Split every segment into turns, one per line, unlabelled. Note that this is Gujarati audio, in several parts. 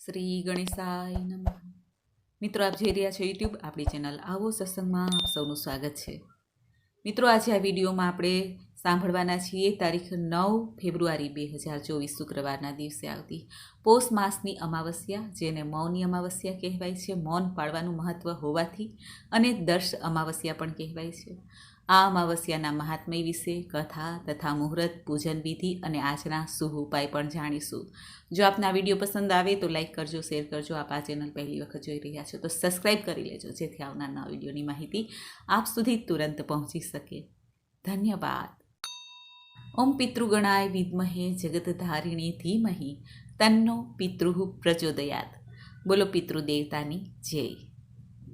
શ્રી ગણેશાય નમઃ. મિત્રો, આપ જોઈ રહ્યા છો યુટ્યુબ આપણી ચેનલ આવો સત્સંગમાં આપ સૌનું સ્વાગત છે. મિત્રો, આજે આ વિડીયોમાં આપણે સાંભળવાના છીએ તારીખ નવ ફેબ્રુઆરી બે હજાર ચોવીસ શુક્રવારના દિવસે આવતી પોષ માસની અમાવસ્યા, જેને મૌની અમાવસ્યા કહેવાય છે. મૌન પાળવાનું મહત્ત્વ હોવાથી અને દર્શ અમાવસ્યા પણ કહેવાય છે. આ અમાવસ્યાના મહાત્મય વિશે કથા તથા મુહૂર્ત, પૂજન વિધિ અને આજના શુભ ઉપાય પણ જાણીશું. જો આપને વીડિયો પસંદ આવે તો લાઈક કરજો, શેર કરજો. આપ આ ચેનલ પહેલી વખત જોઈ રહ્યા છો તો સબસ્ક્રાઈબ કરી લેજો, જેથી આવનાર નવા વિડીયોની માહિતી આપ સુધી તુરંત પહોંચી શકે. ધન્યવાદ. ઓમ પિતૃગણાય વિદ્મહે જગતધારિણી ધીમહી. તન્નો પિતૃ પ્રચોદયાત. બોલો પિતૃદેવતાની જય.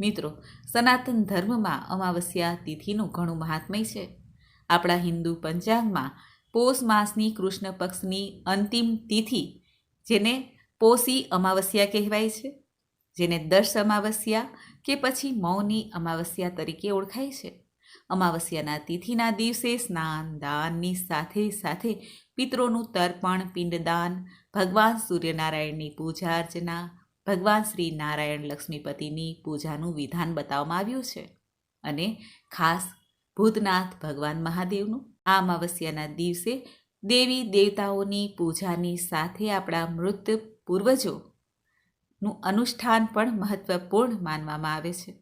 મિત્રો, સનાતન ધર્મમાં અમાવસ્યા તિથિનું ઘણું મહાત્મય છે. આપણા હિન્દુ પંચાંગમાં પોષ માસની કૃષ્ણ પક્ષની અંતિમ તિથિ, જેને પોષી અમાવસ્યા કહેવાય છે. જેને દર્શ અમાવસ્યા કે પછી મૌની અમાવસ્યા તરીકે ઓળખાય છે. અમાવસ્યાના તિથિના દિવસે સ્નાન, દાનની સાથે સાથે પિતરોનું તર્પણ, પિંડદાન, ભગવાન સૂર્યનારાયણની પૂજા અર્ચના ભગવાન શ્રી નારાયણ લક્ષ્મીપતિની પૂજાનું વિધાન બતાવવામાં આવ્યું છે અને ખાસ ભૂતનાથ ભગવાન મહાદેવનું આ અમાવસ્યાના દિવસે દેવી દેવતાઓની પૂજાની સાથે આપણા મૃત પૂર્વજોનું અનુષ્ઠાન પણ મહત્વપૂર્ણ માનવામાં આવે છે.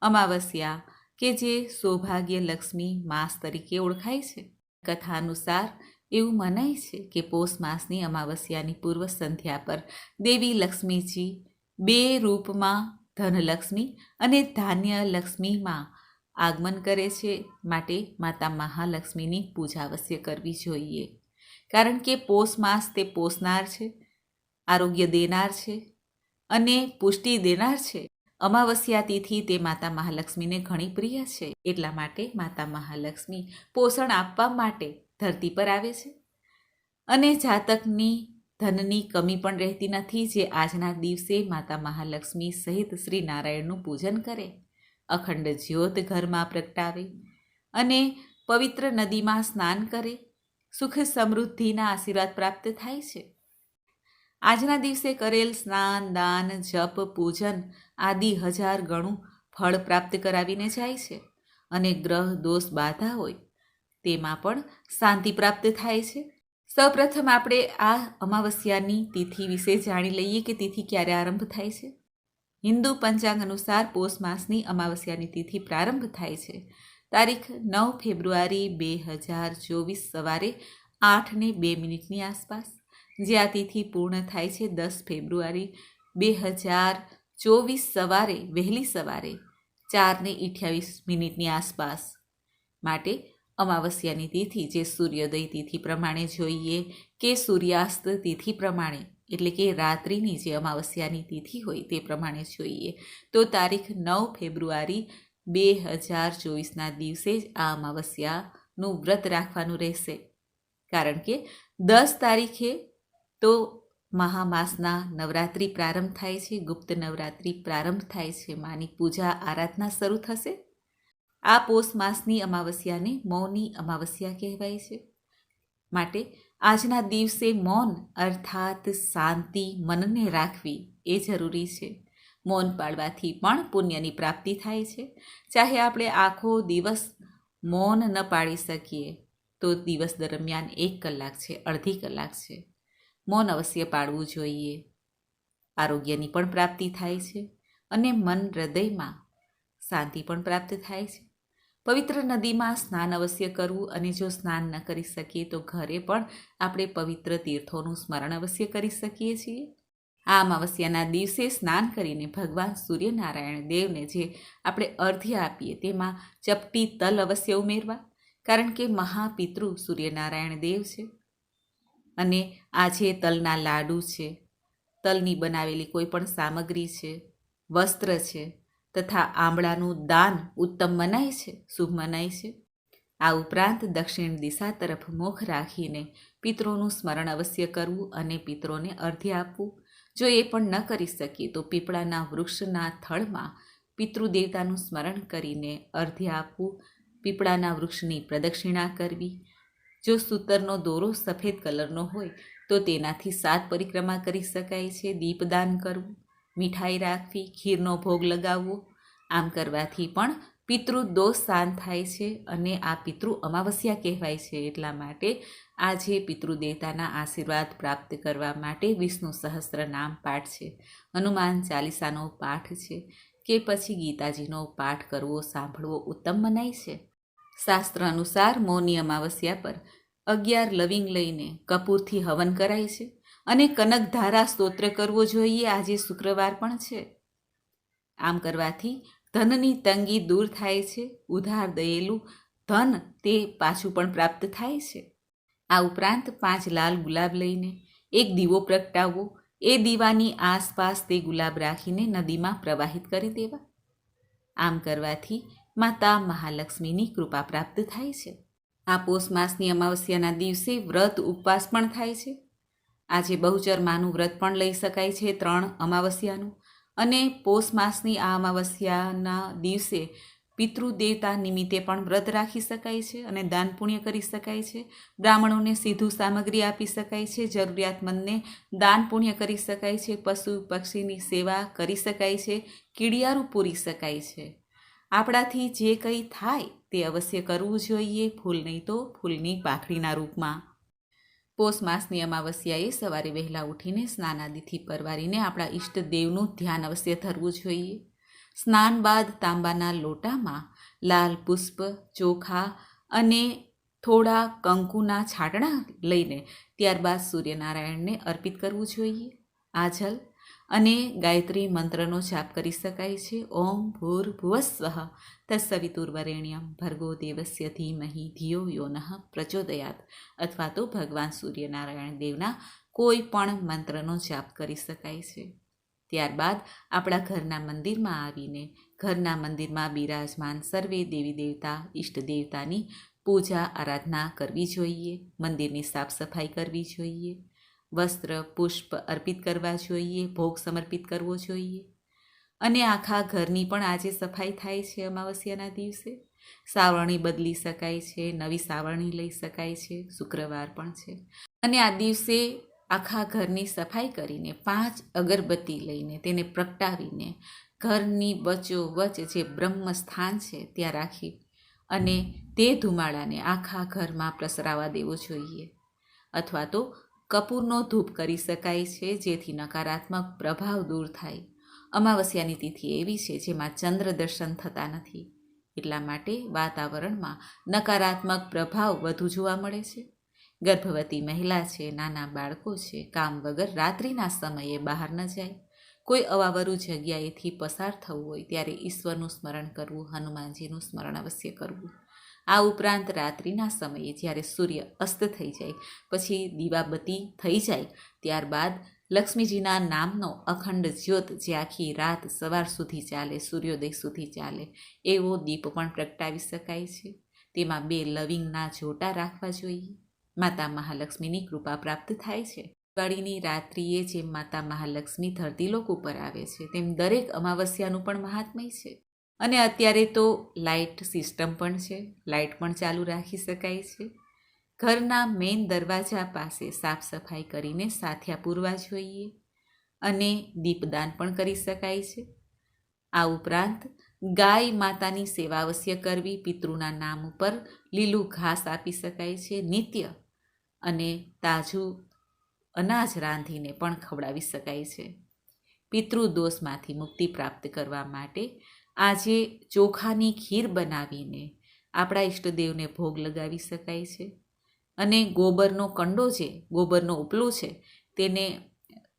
અમાવસ્યા કે જે સૌભાગ્ય લક્ષ્મી માસ તરીકે ઓળખાય છે. કથા અનુસાર એવું મનાય છે કે પોષ માસની અમાવસ્યાની પૂર્વ સંધ્યા પર દેવી લક્ષ્મીજી બે રૂપમાં ધનલક્ષ્મી અને ધાન્ય લક્ષ્મીમાં આગમન કરે છે માટે માતા મહાલક્ષ્મીની પૂજા અવશ્ય કરવી જોઈએ. કારણ કે પોષ માસ તે પોષનાર છે, આરોગ્ય દેનાર છે અને પુષ્ટિ દેનાર છે. અમાવસ્યા તિથિ તે માતા મહાલક્ષ્મીને ઘણી પ્રિય છે એટલા માટે માતા મહાલક્ષ્મી પોષણ આપવા માટે ધરતી પર આવે છે. અને જાતકની ધનની કમી પણ રહેતી નથી જે આજના દિવસે માતા મહાલક્ષ્મી સહિત શ્રી નારાયણનું પૂજન કરે. અખંડ જ્યોત ઘરમાં પ્રગટાવે અને પવિત્ર નદીમાં સ્નાન કરે. સુખ સમૃદ્ધિના આશીર્વાદ પ્રાપ્ત થાય છે. આજના દિવસે કરેલ સ્નાન, દાન, જપ, પૂજન આદિ હજાર ગણું ફળ પ્રાપ્ત કરાવીને જાય છે. અને ગ્રહ દોષ બાધા હોય તેમાં પણ શાંતિ પ્રાપ્ત થાય છે. સૌપ્રથમ આપણે આ અમાવસ્યાની તિથિ વિશે જાણી લઈએ કે તિથિ ક્યારે આરંભ થાય છે. હિન્દુ પંચાંગ અનુસાર પોષ માસની અમાવસ્યાની તિથિ પ્રારંભ થાય છે. તારીખ નવ ફેબ્રુઆરી બે હજાર ચોવીસ સવારે આઠને બે મિનિટની આસપાસ. જે આ તિથિ પૂર્ણ થાય છે દસ ફેબ્રુઆરી બે હજાર ચોવીસ સવારે વહેલી સવારે ચારને અઠ્યાવીસ મિનિટની આસપાસ. માટે અમાવસ્યાની તિથિ જે સૂર્યોદય તિથિ પ્રમાણે જોઈએ કે સૂર્યાસ્ત તિથિ પ્રમાણે, એટલે કે રાત્રિની જે અમાવસ્યાની તિથિ હોય તે પ્રમાણે જોઈએ. તો તારીખ નવ ફેબ્રુઆરી બે હજાર ચોવીસના દિવસે જ આ અમાવસ્યાનું વ્રત રાખવાનું રહેશે. કારણ કે દસ તારીખે તો મહામાસના નવરાત્રિ પ્રારંભ થાય છે, ગુપ્ત નવરાત્રિ પ્રારંભ થાય છે, માની પૂજા, આરાધના શરૂ થશે આ પોષ માસની અમાવસ્યાને મૌની અમાવસ્યા કહેવાય છે. માટે આજના દિવસે મૌન અર્થાત શાંતિ મનને રાખવી એ જરૂરી છે. મૌન પાળવાથી પણ પુણ્યની પ્રાપ્તિ થાય છે. ચાહે આપણે આખો દિવસ મૌન ન પાળી શકીએ, તો દિવસ દરમિયાન એક કલાક છે, અડધી કલાક છે. મૌન અવશ્ય પાળવું જોઈએ. આરોગ્યની પણ પ્રાપ્તિ થાય છે અને મન હૃદયમાં શાંતિ પણ પ્રાપ્ત થાય છે. પવિત્ર નદીમાં સ્નાન અવશ્ય કરવું અને જો સ્નાન ન કરી શકીએ તો ઘરે પણ આપણે પવિત્ર તીર્થોનું સ્મરણ અવશ્ય કરી શકીએ છીએ. આ અમાવસ્યાના દિવસે સ્નાન કરીને ભગવાન સૂર્યનારાયણ દેવને જે આપણે અર્ધ્ય આપીએ તેમાં ચપટી તલ અવશ્ય ઉમેરવા, કારણ કે મહાપિતૃ સૂર્યનારાયણ દેવ છે. અને આ જે તલના લાડુ છે, તલની બનાવેલી કોઈ પણ સામગ્રી છે, વસ્ત્ર છે તથા આંબળાનું દાન ઉત્તમ મનાય છે, શુભ મનાય છે. આ ઉપરાંત દક્ષિણ દિશા તરફ મુખ રાખીને પિત્રોનું સ્મરણ અવશ્ય કરવું અને પિત્રોને અર્ધ્ય આપવું. જો એ પણ ન કરી શકીએ તો પીપળાના વૃક્ષના થળમાં પિતૃદેવતાનું સ્મરણ કરીને અર્ધ્ય આપવું, પીપળાના વૃક્ષની પ્રદક્ષિણા કરવી. જો સૂતરનો દોરો સફેદ કલરનો હોય, તો તેનાથી સાત પરિક્રમા કરી શકાય છે, દીપદાન કરવું. મીઠાઈ રાખવી, ખીરનો ભોગ લગાવવો, આમ કરવાથી પણ પિતૃ દોષ શાંત થાય છે અને આ પિતૃ અમાવસ્યા કહેવાય છે. એટલા માટે આજે પિતૃદેવતાના આશીર્વાદ પ્રાપ્ત કરવા માટે વિષ્ણુ સહસ્ત્ર નામ પાઠ છે. હનુમાન ચાલીસાનો પાઠ છે કે પછી ગીતાજીનો પાઠ કરવો, સાંભળવો ઉત્તમ મનાય છે? શાસ્ત્ર અનુસાર મૌની અમાવસ્યા પર અગિયાર લવિંગ લઈને કપૂરથી હવન કરાય છે. અને કનકધારા સ્તોત્ર કરવો જોઈએ. આજે શુક્રવાર પણ છે. આમ કરવાથી ધનની તંગી દૂર થાય છે. ઉધાર દયેલું ધન તે પાછું પણ પ્રાપ્ત થાય છે. આ ઉપરાંત પાંચ લાલ ગુલાબ લઈને એક દીવો પ્રગટાવવો. એ દીવાની આસપાસ તે ગુલાબ રાખીને નદીમાં પ્રવાહિત કરી દેવા. આમ કરવાથી માતા મહાલક્ષ્મીની કૃપા પ્રાપ્ત થાય છે. આ પોષ માસની અમાવસ્યાના દિવસે વ્રત ઉપવાસ પણ થાય છે. આજે બહુચર માનું વ્રત પણ લઈ શકાય છે ત્રણ અમાવસ્યાનું. અને પોષ માસની આ અમાવસ્યાના દિવસે પિતૃદેવતા નિમિત્તે પણ વ્રત રાખી શકાય છે અને દાન પુણ્ય કરી શકાય છે. બ્રાહ્મણોને સીધું સામગ્રી આપી શકાય છે, જરૂરિયાતમંદને દાન પુણ્ય કરી શકાય છે, પશુ પક્ષીની સેવા કરી શકાય છે, કીડિયારું પૂરી શકાય છે. આપણાથી જે કંઈ થાય તે અવશ્ય કરવું જોઈએ ફૂલ નહીં તો ફૂલની પાખડીના રૂપમાં. પોષ માસની અમાવસ્યાએ સવારે વહેલા ઉઠીને સ્નાનાદિથી પરવારીને આપણા ઈષ્ટદેવનું ધ્યાન અવશ્ય ધરવું જોઈએ. સ્નાન બાદ તાંબાના લોટામાં લાલ પુષ્પ, ચોખા અને થોડા કંકુના છાંટણા લઈને ત્યારબાદ સૂર્યનારાયણને અર્પિત કરવું જોઈએ. આ જલ અને ગાયત્રી મંત્રનો જાપ કરી શકાય છે. ઓમ ભૂર ભુવસ્વ તત્સવિતુર્વરેણ્યમ ભર્ગો દેવસ્ય ધીમહી ધિયો યોનઃ પ્રચોદયાત અથવા તો ભગવાન સૂર્યનારાયણ દેવના કોઈ પણ મંત્રનો જાપ કરી શકાય છે. ત્યારબાદ આપણા ઘરના મંદિરમાં આવીને, ઘરના મંદિરમાં બિરાજમાન સર્વે દેવી દેવતા, ઈષ્ટ દેવતાની પૂજા આરાધના કરવી જોઈએ. મંદિરની સાફ સફાઈ કરવી જોઈએ. વસ્ત્ર, પુષ્પ અર્પિત કરવા જોઈએ, ભોગ સમર્પિત કરવો જોઈએ. અને આખા ઘરની પણ આજે સફાઈ થાય છે અમાવસ્યાના દિવસે. સાવરણી બદલી શકાય છે, નવી સાવરણી લઈ શકાય છે, શુક્રવાર પણ છે. અને આ દિવસે આખા ઘરની સફાઈ કરીને પાંચ અગરબત્તી લઈને તેને પ્રગટાવીને ઘરની વચોવચ જે બ્રહ્મ સ્થાન છે ત્યાં રાખી અને તે ધુમાડાને આખા ઘરમાં પ્રસરાવા દેવો જોઈએ. અથવા તો કપૂરનો ધૂપ કરી શકાય છે, જેથી નકારાત્મક પ્રભાવ દૂર થાય. અમાવસ્યાની તિથિ એવી છે જેમાં ચંદ્ર દર્શન થતા નથી. એટલા માટે વાતાવરણમાં નકારાત્મક પ્રભાવ વધુ જોવા મળે છે. ગર્ભવતી મહિલા છે, નાના બાળકો છે, કામ વગર રાત્રિના સમયે બહાર ન જાય. કોઈ અવાવરું જગ્યાએથી પસાર થવું હોય ત્યારે ઈશ્વરનું સ્મરણ કરવું, હનુમાનજીનું સ્મરણ અવશ્ય કરવું. આ ઉપરાંત રાત્રિના સમયે જ્યારે સૂર્ય અસ્ત થઈ જાય, પછી દીવાબત્તી થઈ જાય, ત્યારબાદ લક્ષ્મીજીના નામનો અખંડ જ્યોત જે આખી રાત સવાર સુધી ચાલે, સૂર્યોદય સુધી ચાલે, એવો દીપ પણ પ્રગટાવી શકાય છે. તેમાં બે લવિંગના જોટા રાખવા જોઈએ. માતા મહાલક્ષ્મીની કૃપા પ્રાપ્ત થાય છે. દિવાળીની રાત્રિએ જેમ માતા મહાલક્ષ્મી ધરતીલોક ઉપર આવે છે, તેમ દરેક અમાવસ્યાનું પણ મહાત્મય છે. અને અત્યારે તો લાઇટ સિસ્ટમ પણ છે, લાઇટ પણ ચાલુ રાખી શકાય છે. ઘરના મેઇન દરવાજા પાસે સાફ સફાઈ કરીને સાથિયા પૂરવા જોઈએ અને દીપદાન પણ કરી શકાય છે. આ ઉપરાંત ગાય માતાની સેવા અવશ્ય કરવી, પિતૃના નામ ઉપર લીલું ઘાસ આપી શકાય છે, નિત્ય અને તાજું અનાજ રાંધીને પણ ખવડાવી શકાય છે. પિતૃદોષમાંથી મુક્તિ પ્રાપ્ત કરવા માટે આજે ચોખાની ખીર બનાવીને આપણા ઈષ્ટદેવને ભોગ લગાવી શકાય છે. અને ગોબરનો કંડો છે, ગોબરનો ઉપલો છે, તેને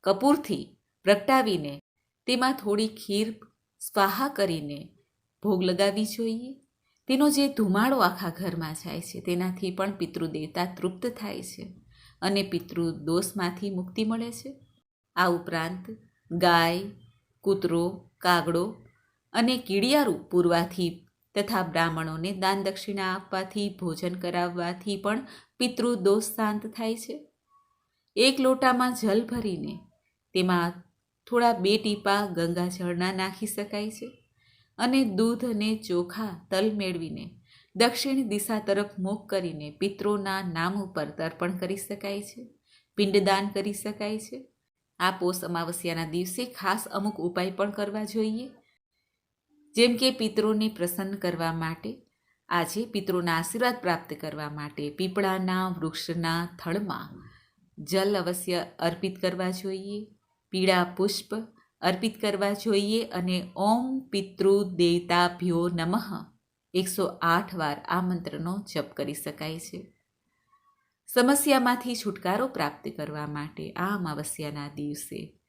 કપૂરથી પ્રગટાવીને તેમાં થોડી ખીર સ્વાહા કરીને ભોગ લગાવવી જોઈએ. તેનો જે ધુમાડો આખા ઘરમાં જાય છે, તેનાથી પણ પિતૃદેવતા તૃપ્ત થાય છે અને પિતૃ દોષમાંથી મુક્તિ મળે છે. આ ઉપરાંત ગાય, કૂતરો, કાગડો અને કીડિયારું પૂરવાથી તથા બ્રાહ્મણોને દાન દક્ષિણા આપવાથી, ભોજન કરાવવાથી પણ પિતૃદોષ શાંત થાય છે. એક લોટામાં જલ ભરીને તેમાં થોડા બે ટીપા ગંગાજળના નાખી શકાય છે અને દૂધ અને ચોખા તલ મેળવીને દક્ષિણ દિશા તરફ મુખ કરીને પિતૃના નામ ઉપર તર્પણ કરી શકાય છે, પિંડદાન કરી શકાય છે. આ પોષ અમાવસ્યાના દિવસે ખાસ અમુક ઉપાય પણ કરવા જોઈએ. જેમ કે પિતૃને પ્રસન્ન કરવા માટે, આજે પિતૃના આશીર્વાદ પ્રાપ્ત કરવા માટે પીપળાના, વૃક્ષના થળમાં જલ અવશ્ય અર્પિત કરવા જોઈએ, પીળા પુષ્પ અર્પિત કરવા જોઈએ અને ઓમ પિતૃ દેવતાભ્યો નમઃ એકસો આઠ વાર આ મંત્રનો જપ કરી શકાય છે. સમસ્યામાંથી છુટકારો પ્રાપ્ત કરવા માટે આ અમાવસ્યાના દિવસે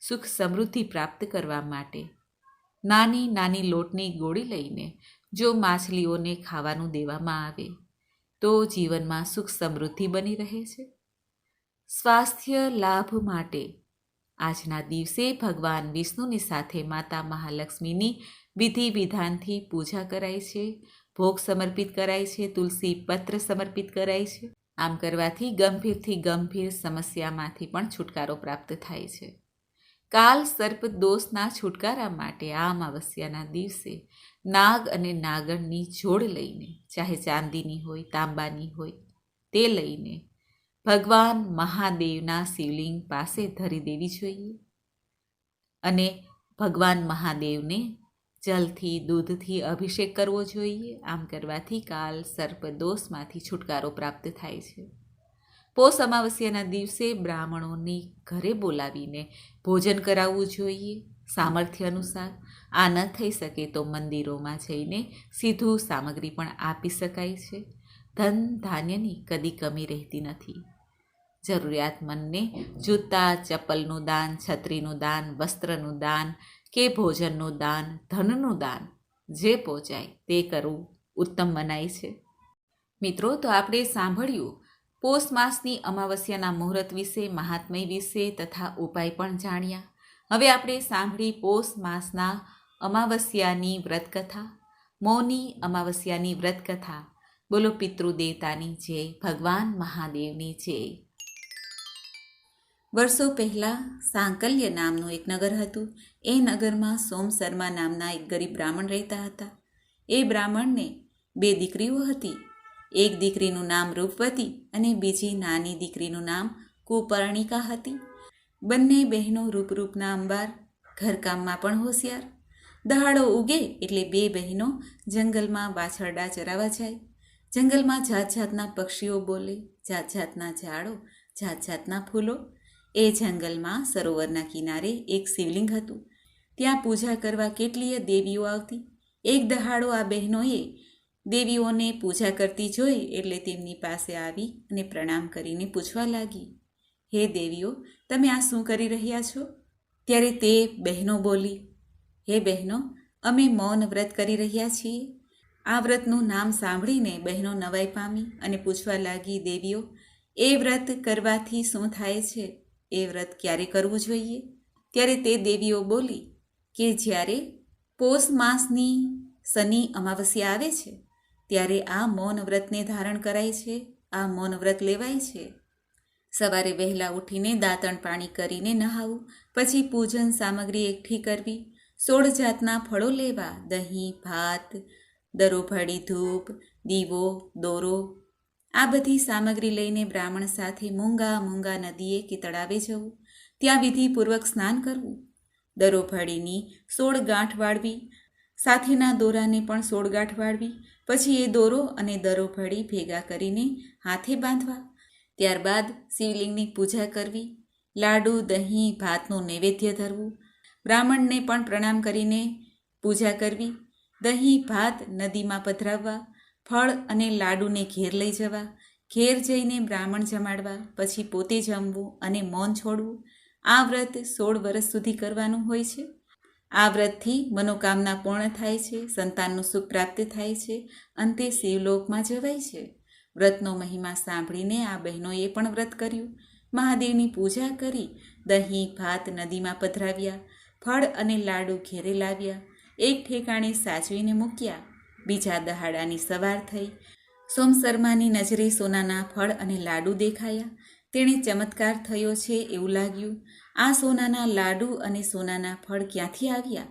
સુખ સમૃદ્ધિ પ્રાપ્ત કરવા માટે નાની નાની લોટની ગોળી લઈને જો માછલીઓને ખાવાનું દેવામાં આવે, તો જીવનમાં સુખ સમૃદ્ધિ બની રહે છે. સ્વાસ્થ્ય લાભ માટે આજના દિવસે ભગવાન વિષ્ણુની સાથે માતા મહાલક્ષ્મીની વિધિ વિધાનથી પૂજા કરાય છે, ભોગ સમર્પિત કરાય છે, તુલસી પત્ર સમર્પિત કરાય છે. આમ કરવાથી ગંભીરથી ગંભીર સમસ્યામાંથી પણ છુટકારો પ્રાપ્ત થાય છે. કાલ સર્પ દોષના છુટકારા માટે આ અમાવસ્યાના દિવસે નાગ અને નાગણની જોડ લઈને, ચાહે ચાંદીની હોય, તાંબાની હોય, તે લઈને ભગવાન મહાદેવના શિવલિંગ પાસે ધરી દેવી જોઈએ. અને ભગવાન મહાદેવને જલથી, દૂધથી અભિષેક કરવો જોઈએ. આમ કરવાથી કાલ સર્પ દોષમાંથી છુટકારો પ્રાપ્ત થાય છે. પોષ અમાવસ્યાના દિવસે બ્રાહ્મણોને ઘરે બોલાવીને ભોજન કરાવવું જોઈએ સામર્થ્ય અનુસાર. આ ન થઈ શકે તો મંદિરોમાં જઈને સીધું સામગ્રી પણ આપી શકાય છે. ધન ધાન્યની કદી કમી રહેતી નથી. જરૂરિયાતમંદને જૂતા, ચપ્પલનું દાન, છત્રીનું દાન, વસ્ત્રનું દાન કે ભોજનનું દાન, ધનનું દાન જે પહોંચાય તે કરવું ઉત્તમ મનાય છે. મિત્રો, તો આપણે સાંભળ્યું પોષ માસની અમાવસ્યાના મુહૂર્ત વિશે, મહાત્મય વિશે તથા ઉપાય પણ જાણ્યા. હવે આપણે સાંભળી પોષ માસના અમાવસ્યાની વ્રતકથા. મૌની અમાવસ્યાની વ્રતકથા. બોલો પિતૃદેવતાની જય, ભગવાન મહાદેવની જય. વર્ષો પહેલાં સાંકલ્ય નામનું એક નગર હતું. એ નગરમાં સોમ શર્મા નામના એક ગરીબ બ્રાહ્મણ રહેતા હતા. એ બ્રાહ્મણને બે દીકરીઓ હતી. એક દીકરીનું નામ રૂપવતી અને બીજી નાની દીકરીનું નામ કુપર્ણિકા હતી. બંને બહેનો રૂપરૂપના અંબાર, ઘરકામમાં પણ હોશિયાર. દહાડો ઉગે એટલે બે બહેનો જંગલમાં વાછરડા ચરાવવા જાય. જંગલમાં જાત જાતના પક્ષીઓ બોલે જાત જાતના ઝાડો જાત જાતના ફૂલો. એ જંગલમાં સરોવરના કિનારે એક શિવલિંગ હતું. ત્યાં પૂજા કરવા કેટલીય દેવીઓ આવતી. એક દહાડો આ બહેનોએ દેવીઓને પૂજા કરતી જોઈ એટલે તેમની પાસે આવી અને પ્રણામ કરીને પૂછવા લાગી, હે દેવીઓ, તમે આ શું કરી રહ્યા છો? ત્યારે તે બહેનો બોલી, હે બહેનો, અમે મૌન વ્રત કરી રહ્યા છીએ. આ વ્રતનું નામ સાંભળીને બહેનો નવાઈ પામી અને પૂછવા લાગી, દેવીઓ, એ વ્રત કરવાથી શું થાય છે? એ વ્રત ક્યારે કરવું જોઈએ? ત્યારે તે દેવીઓ બોલી, કે જ્યારે પોષ માસની શનિ અમાવસ્યા આવે છે ત્યારે આ મૌન વ્રતને ધારણ કરાય છે, આ મૌન વ્રત લેવાય છે. સવારે વહેલા ઉઠીને દાંતણ પાણી કરીને નહાવું, પછી પૂજન સામગ્રી એકઠી કરવી, સોળ જાતના ફળો લેવા, દહીં, ભાત, દરોભળી ધૂપ, દીવો, દોરો, આ બધી સામગ્રી લઈને બ્રાહ્મણ સાથે મૂંગા મૂંગા નદીએ કે તળાવે જવું, ત્યાં વિધિપૂર્વક સ્નાન કરવું, દરોભળીની સોળ ગાંઠ વાળવી સાથેના દોરાને પણ સોળગાંઠ વાળવી, પછી એ દોરો અને દરો ભળી ભેગા કરીને હાથે બાંધવા. ત્યારબાદ શિવલિંગની પૂજા કરવી, લાડુ, દહીં, ભાતનું નૈવેદ્ય ધરવું. બ્રાહ્મણને પણ પ્રણામ કરીને પૂજા કરવી, દહીં, ભાત નદીમાં પધરાવવા, ફળ અને લાડુને ઘેર લઈ જવા. ઘેર જઈને બ્રાહ્મણ જમાડવા, પછી પોતે જમવું અને મૌન છોડવું. આ વ્રત સોળ વર્ષ સુધી કરવાનું હોય છે. આ વ્રતથી મનોકામના પૂર્ણ થાય છે, સંતાનનું સુખ પ્રાપ્ત થાય છે અંતે શિવલોકમાં જવાય છે. વ્રતનો મહિમા સાંભળીને આ બહેનોએ પણ વ્રત કર્યું. મહાદેવની પૂજા કરી, દહીં, ભાત નદીમાં પધરાવ્યા, ફળ અને લાડુ ઘેરે લાવ્યા, એક ઠેકાણે સાચવીને મૂક્યા, બીજા દહાડાની સવાર થઈ. સોમશર્માની નજરે સોનાના ફળ અને લાડુ દેખાયા. તેણે ચમત્કાર થયો છે એવું લાગ્યું. આ સોનાના લાડુ અને સોનાના ફળ ક્યાંથી આવ્યા?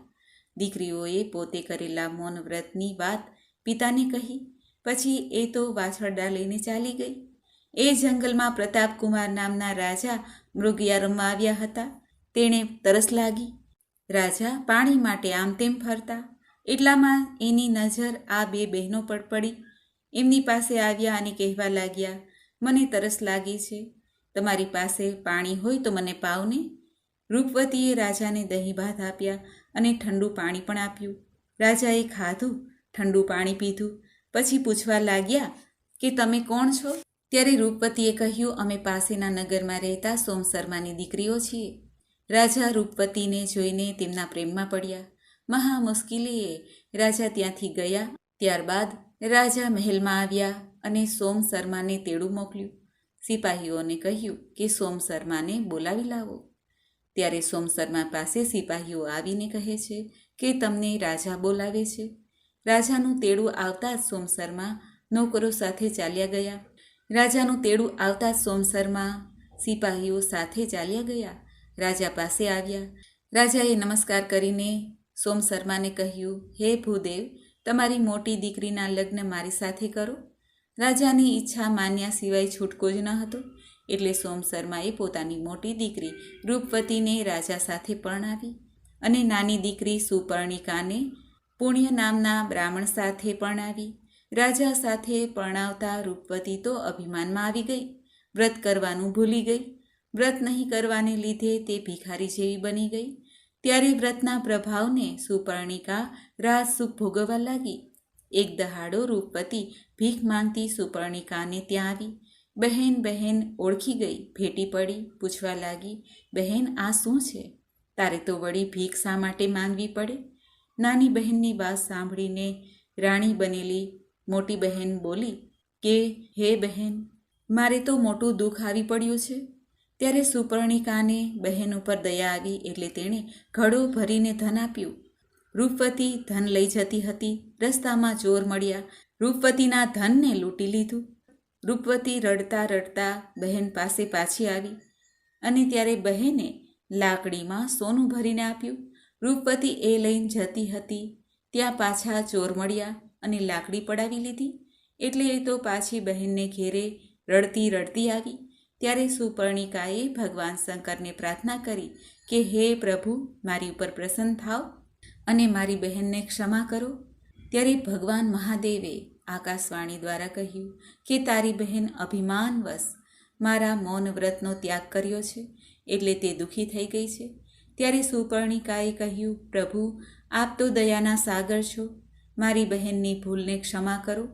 દીકરીઓએ પોતે કરેલા મૌન વ્રતની વાત પિતાને કહી, પછી એ તો વાછરડા લઈને ચાલી ગઈ. એ જંગલમાં પ્રતાપકુમાર નામના રાજા મૃગિયા રમવા આવ્યા હતા. તેણે તરસ લાગી. રાજા પાણી માટે આમ તેમ ફરતા. એટલામાં એની નજર આ બે બહેનો પર પડી. એમની પાસે આવ્યા અને કહેવા લાગ્યા, મને તરસ લાગી છે. તમારી પાસે પાણી હોય તો મને પાવને? રૂપવતીએ રાજાને દહીં ભાત આપ્યા અને ઠંડુ પાણી પણ આપ્યું. રાજાએ ખાધું, ઠંડુ પાણી પીધું. પછી પૂછવા લાગ્યા કે તમે કોણ છો? ત્યારે રૂપવતીએ કહ્યું, અમે પાસેના નગરમાં રહેતા સોમ શર્માની દીકરીઓ છીએ. રાજા રૂપવતીને જોઈને તેમના પ્રેમમાં પડ્યા. મહા મુશ્કેલીએ રાજા ત્યાંથી ગયા. ત્યારબાદ રાજા મહેલમાં આવ્યા અને સોમ શર્માને તેડું મોકલ્યું. સિપાહીઓને કહ્યું કે સોમ શર્માને બોલાવી લાવો. ત્યારે સોમ શર્મા પાસે સિપાહીઓ આવીને કહે છે કે તમને રાજા બોલાવે છે. રાજાનું તેડું આવતા જ સોમ શર્મા નોકરો સાથે ચાલ્યા ગયા. રાજાનું તેડું આવતા જ સોમ શર્મા સિપાહીઓ સાથે ચાલ્યા ગયા. રાજા પાસે આવ્યા. રાજાએ નમસ્કાર કરીને સોમ શર્માને કહ્યું, હે ભૂદેવ, તમારી મોટી દીકરીના લગ્ન મારી સાથે કરો. રાજાની ઈચ્છા માન્યા સિવાય છૂટકો જ ન હતો. એટલે સોમ શર્માએ પોતાની મોટી દીકરી રૂપવતીને રાજા સાથે પરણાવી અને નાની દીકરી સુપર્ણિકાને પુણ્ય નામના બ્રાહ્મણ સાથે પરણાવી. રાજા સાથે પરણાવતા રૂપવતી તો અભિમાનમાં આવી ગઈ. વ્રત કરવાનું ભૂલી ગઈ. વ્રત નહીં કરવાને લીધે તે ભિખારી જેવી બની ગઈ. ત્યારે વ્રતના પ્રભાવને સુપર્ણિકા રાજ સુખ ભોગવવા લાગી. એક દહાડો રૂપવતી ભીખ માંગતી સુપર્ણિકાને ત્યાં આવી બહેન બહેન ઓળખી ગઈ, ભેટી પડી, પૂછવા લાગી, બહેન, આ શું છે? તારે તો વળી ભીખ શા માટે માંગવી પડે? નાની બહેનની વાત સાંભળીને રાણી બનેલી મોટી બહેન બોલી, કે, હે બહેન, મારે તો મોટું દુઃખ આવી પડ્યું છે. ત્યારે સુપર્ણિકાને બહેન ઉપર દયા આવી એટલે તેણે ઘડો ભરીને ધન આપ્યું. રૂપવતી ધન લઈ જતી હતી, રસ્તામાં ચોર મળ્યા રૂપવતીના ધનને લૂંટી લીધું. રૂપવતી રડતા રડતા બહેન પાસે પાછી આવી અને ત્યારે બહેને લાકડીમાં સોનું ભરીને આપ્યું. રૂપવતી એ લઈને જતી હતી. ત્યાં પાછા ચોર મળ્યા અને લાકડી પડાવી લીધી. એટલે એ તો પાછી બહેનને ઘેરે રડતી રડતી આવી. ત્યારે સુપર્ણિકાએ ભગવાન શંકરને પ્રાર્થના કરી કે, હે પ્રભુ, મારી ઉપર પ્રસન્ન થાવ અને મારી બહેનને ક્ષમા કરો. ત્યારે ભગવાન મહાદેવે આકાશવાણી દ્વારા કહ્યું કે તારી બહેન અભિમાનવશ મારા મૌન વ્રતનો ત્યાગ કર્યો છે, એટલે તે દુઃખી થઈ ગઈ છે. ત્યારે સુપર્ણિકાએ કહ્યું, પ્રભુ, આપ તો દયાના સાગર છો. મારી બહેનની ભૂલને ક્ષમા કરો.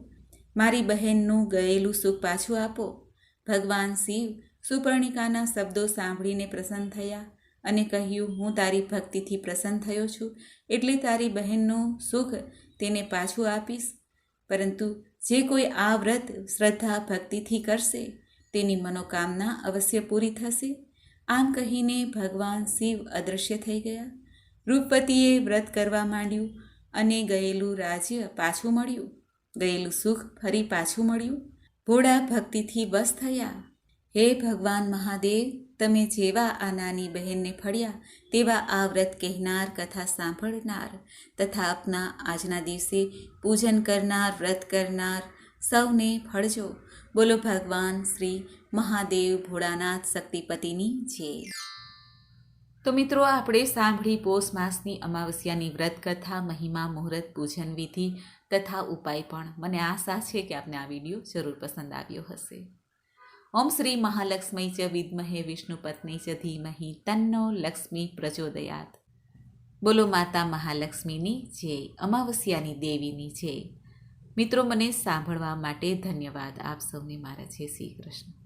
મારી બહેનનું ગયેલું સુખ પાછું આપો. ભગવાન શિવ સુપર્ણિકાના શબ્દો સાંભળીને પ્રસન્ન થયા અને કહ્યું, હું તારી ભક્તિથી પ્રસન્ન થયો છું. એટલે તારી બહેનનું સુખ તેને પાછું આપીશ. પરંતુ જે કોઈ આ વ્રત શ્રદ્ધા ભક્તિથી કરશે, તેની મનોકામના અવશ્ય પૂરી થશે. આમ કહીને ભગવાન શિવ અદૃશ્ય થઈ ગયા. રૂપવતીએ વ્રત કરવા માંડ્યું અને ગયેલું રાજ્ય પાછું મળ્યું. ગયેલું સુખ ફરી પાછું મળ્યું. ભોળા ભક્તિથી બસ થયા. હે ભગવાન મહાદેવ તમે જેવા આ નાની બહેનને ફળ્યા, તેવા આ વ્રત કહેનાર કથા સાંભળનાર તથા આપના આજના દિવસે પૂજન કરનાર, વ્રત કરનાર સૌને ફળજો. બોલો ભગવાન શ્રી મહાદેવ ભોળાનાથ શક્તિપતિની જય તો મિત્રો, આપણે સાંભળી પોષ માસની અમાવસ્યાની વ્રત કથા, મહિમા, મુહૂર્ત, પૂજન વિધિ તથા ઉપાય પણ. મને આશા છે કે આપને આ વીડિયો જરૂર પસંદ આવ્યો હશે. ઓમ શ્રી મહાલક્ષ્મી ચ વિદ્મહે વિષ્ણુપત્ની ચ ધીમહિ તન્નો લક્ષ્મી પ્રચોદયાત. બોલો માતા મહાલક્ષ્મીની જય, અમાવસ્યાની દેવીની જય. મિત્રો, મને સાંભળવા માટે ધન્યવાદ. આપ સૌને મારા જય શ્રી કૃષ્ણ.